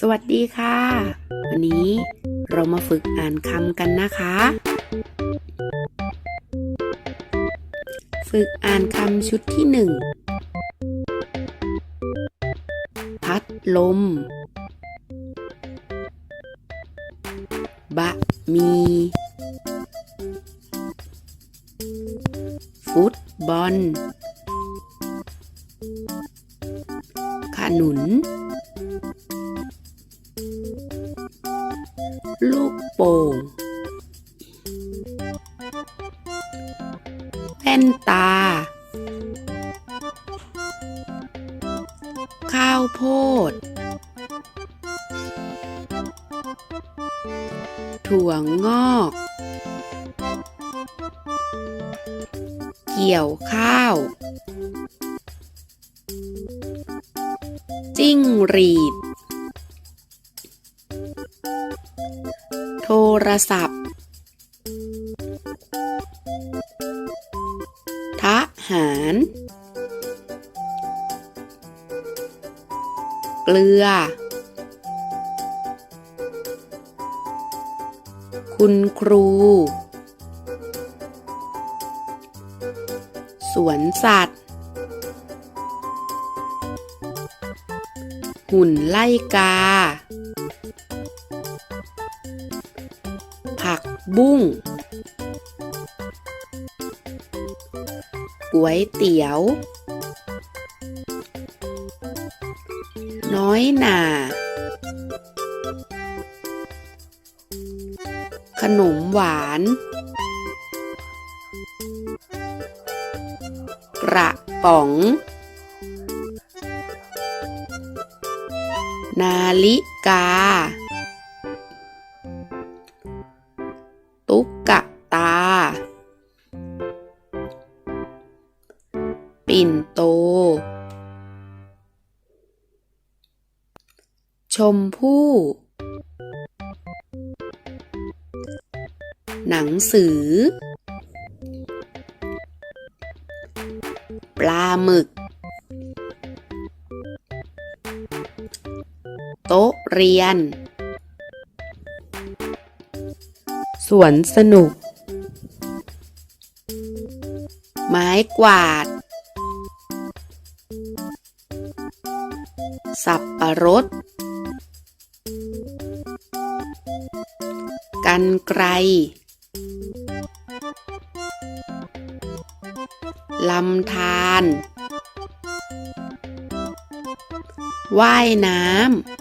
สวัสดีค่ะ วันนี้เรามาฝึกอ่านคำกันนะคะ ฝึกอ่านคำชุดที่หนึ่งพัดลม บะมี ลูกโป่งแว่นตา ข้าวโพด ถั่วงอก เกี่ยวข้าว จิ้งหรีด ศัพท์ ทหาร เกลือ คุณครู สวนสัตว์ หุ่นไล่กา บุ้งก๋วยเตี๋ยว น้อยหนา ขนมหวาน กระป๋อง นาฬิกา โต ชมพู่ หนังสือ ปลาหมึก โต๊ะเรียน สวนสนุกไม้กวาด สับปะรด กันไกรลำธารว่ายน้ำ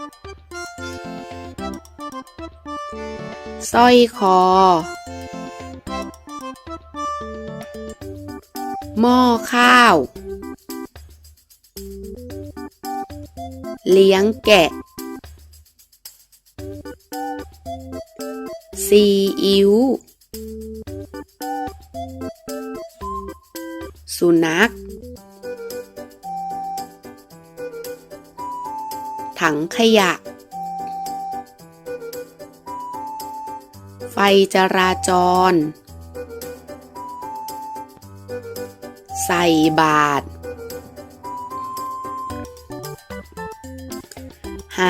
สร้อยคอ หม้อข้าว เลี้ยงแกะ ซีอิ๊ว สุนัข ถังขยะ ไฟจราจร ใส่บาท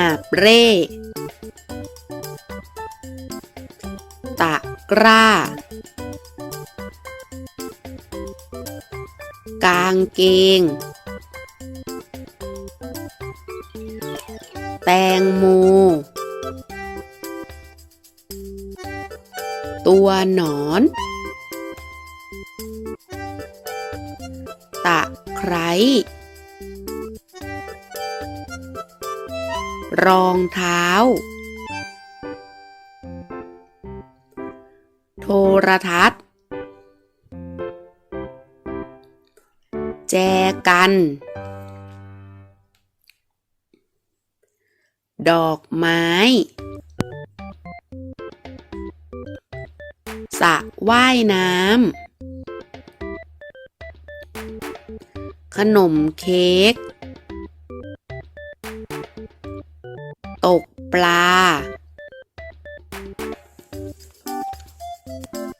าบเร่ ตะกร้า กางเกง แตงโม ตัวหนอน ตะไคร้ รองเท้า โทรทัศน์ แจกัน ดอกไม้สระว่ายน้ำขนมเค้กตก ปลา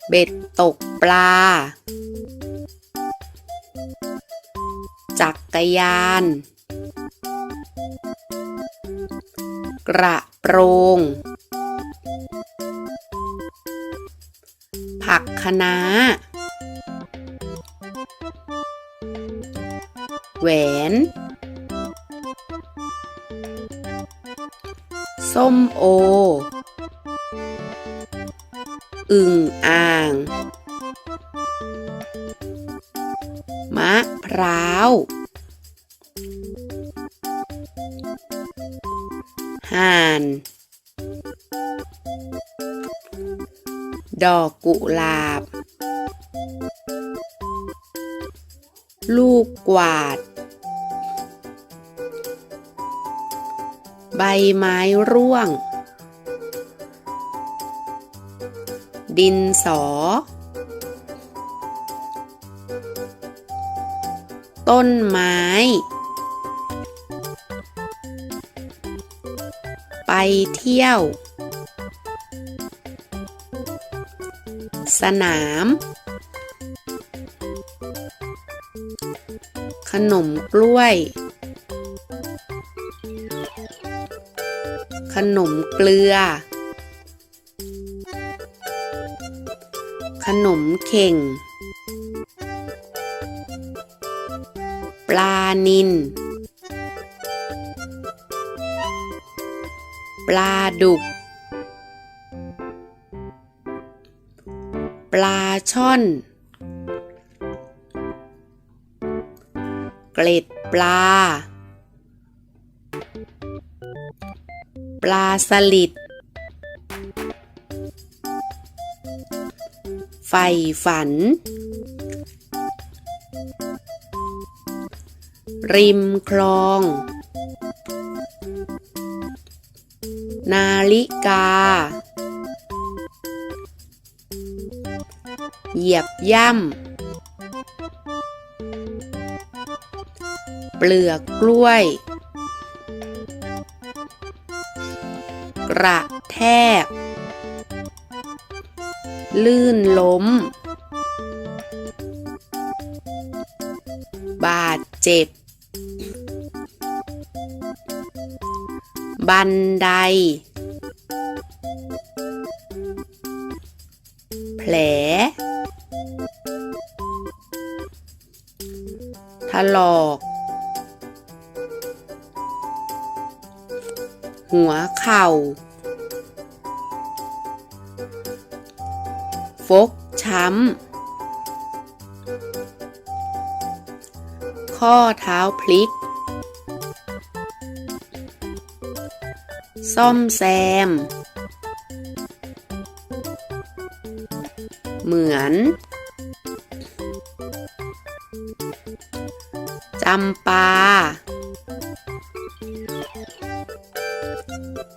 เบ็ดตกปลา จักรยาน กระโปรง ผักคะน้าแหวน ส้มโอ อึ่งอ่าง มะพร้าว ห่าน ดอกกุหลาบ ลูกกวาด ใบไม้ร่วง ดินสอ ต้นไม้ ไปเที่ยว สนาม ขนมกล้วย ขนมเกลือ ขนมเข่ง ปลานิน ปลาดุก ปลาช่อน เกล็ดปลา ปลาสลิด ไฟฝัน ริมคลอง นาฬิกา เหยียบย่ำ เปลือกกล้วย กระแทก ลื่นล้ม บาดเจ็บ บันได แผล ถลอก หัวเข่า ฟกช้ำ ข้อเท้าพลิก ซ่อมแซม เหมือนจำปา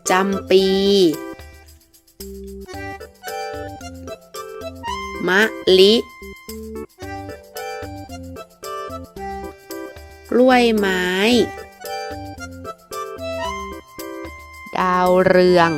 จำปี มะลิ กล้วยไม้ ดาวเรือง